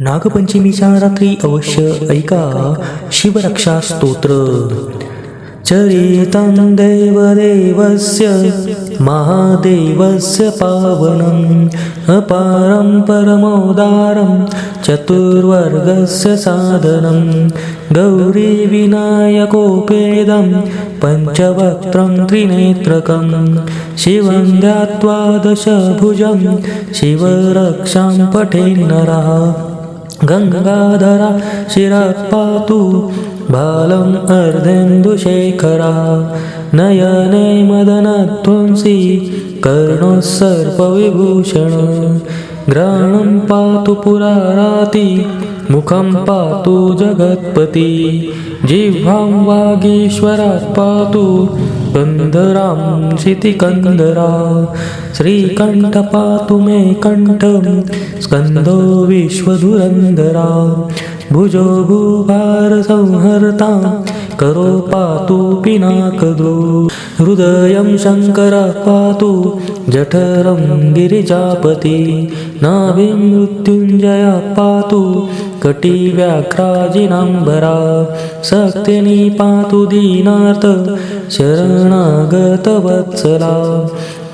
नागपंचमीच्या रात्री अवश्य ऐका शिवरक्षा स्तोत्र. चरितं देवदेवस्य महादेवस्य पावनम् अपारं परमोदारं चतुर्वर्गस्य साधनं गौरीविनायकोपेदं पञ्चवक्त्रं त्रिनेत्रकं शिवं ध्यात्वा दशभुजं शिवरक्षां पठेन्नरः। गङ्गाधरा शिरात् पातु बालम् अर्धेन्दुशेखरा नयने मदनध्वंसी कर्णोः सर्पविभूषण घ्राणं पातु पुराराति मुखं पातु जगत्पति जिह्वां वागीश्वरात् पातु कन्दरां क्षितिकन्दरा श्रीकण्ठ पातु मे कण्ठं स्कन्दो विश्वधुरन्धरा भुजो भूभारसंहर्ता करो पातु पिनाकदो हृदयं शङ्करः पातु जठरं गिरिजापति। नाभिं मृत्युञ्जया पातु कटिव्याघ्राजिनाम्बरा शक्तिनी पातु दीनार्थ शरणागतवत्सला।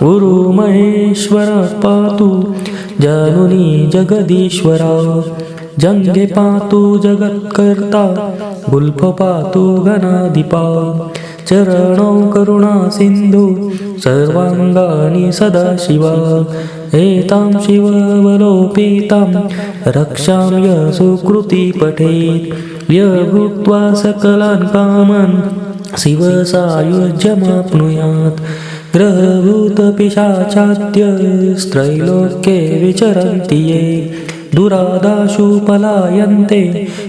गुरुमहेश्वर पातु जानुनी जगदीश्वरा। जङ्गे पातु जगत्कर्ता गुल्फ पातु गणाधिपा। चरणौ करुणा सिन्धु सर्वाङ्गानि सदाशिवा। एतां शिववलोपितां रक्षां य सुकृती पठेत्। य भुक्त्वा सकलान् कामान् शिवसायुज्यमाप्नुयात्। ग्रहभूतपिशाचाद्यस्त्रैलोक्ये विचरन्ति ये। दुरादाशु पलायन्ते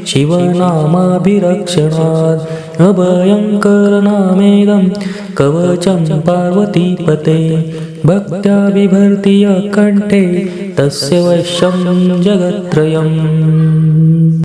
शिवनामाभिरक्षणात् अभयङ्करनामेदं कवचं पार्वतीपते भक्त्या बिभर्ति यः कण्ठे तस्य वैश्यं जगत्त्रयम्।